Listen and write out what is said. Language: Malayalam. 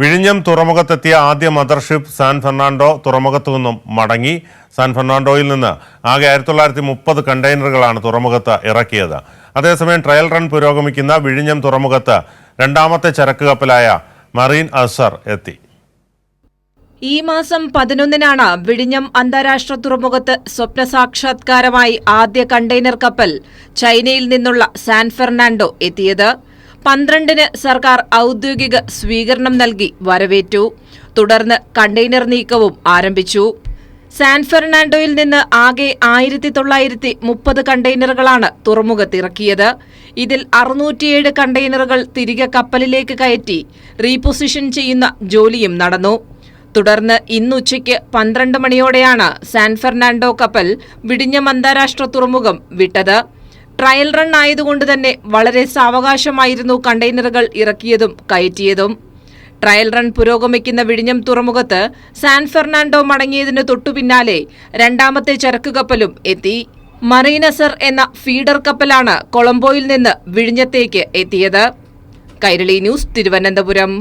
വിഴിഞ്ഞം തുറമുഖത്തെത്തിയ ആദ്യ മദർഷിപ്പ് സാൻ ഫെർണാണ്ടോ തുറമുഖത്തു നിന്നും മടങ്ങി. സാൻ ഫെർണാണ്ടോയിൽ നിന്ന് ആകെ ആയിരത്തി തൊള്ളായിരത്തി മുപ്പത് കണ്ടെയ്നറുകളാണ് തുറമുഖത്ത് ഇറക്കിയത്. അതേസമയം ട്രയൽ റൺ പുരോഗമിക്കുന്ന വിഴിഞ്ഞം തുറമുഖത്ത് രണ്ടാമത്തെ ചരക്ക് കപ്പലായ മറീൻ അസർ എത്തി. ഈ മാസം പതിനൊന്നിനാണ് വിഴിഞ്ഞം അന്താരാഷ്ട്ര തുറമുഖത്ത് സ്വപ്ന സാക്ഷാത്കാരമായി ആദ്യ കണ്ടെയ്നർ കപ്പൽ ചൈനയിൽ നിന്നുള്ള സാൻ ഫെർണാണ്ടോ എത്തിയത്. പന്ത്രണ്ടിന് സർക്കാർ ഔദ്യോഗിക സ്വീകരണം നൽകി വരവേറ്റു. തുടർന്ന് കണ്ടെയ്നർ നീക്കവും ആരംഭിച്ചു. സാൻ ഫെർണാണ്ടോയിൽ നിന്ന് ആകെ ആയിരത്തി തൊള്ളായിരത്തി മുപ്പത് കണ്ടെയ്നറുകളാണ് തുറമുഖത്തിറക്കിയത്. ഇതിൽ അറുന്നൂറ്റിയേഴ് കണ്ടെയ്നറുകൾ തിരികെ കപ്പലിലേക്ക് കയറ്റി റീപൊസിഷൻ ചെയ്യുന്ന ജോലിയും നടന്നു. തുടർന്ന് ഇന്നുച്ചയ്ക്ക് പന്ത്രണ്ട് മണിയോടെയാണ് സാൻ ഫെർണാണ്ടോ കപ്പൽ വിടിഞ്ഞം അന്താരാഷ്ട്ര തുറമുഖം വിട്ടത്. ട്രയൽ റൺ ആയതുകൊണ്ട് തന്നെ വളരെ സാവകാശമായിരുന്നു കണ്ടെയ്നറുകൾ ഇറക്കിയതും കയറ്റിയതും. ട്രയൽ റൺ പുരോഗമിക്കുന്ന വിഴിഞ്ഞം തുറമുഖത്ത് സാൻ ഫെർണാണ്ടോ മടങ്ങിയതിന് തൊട്ടുപിന്നാലെ രണ്ടാമത്തെ ചരക്ക് കപ്പലും എത്തി. മറീനസർ എന്ന ഫീഡർ കപ്പലാണ് കൊളംബോയിൽ നിന്ന് വിഴിഞ്ഞത്തേക്ക് എത്തിയത്. കൈരളി ന്യൂസ് തിരുവനന്തപുരം.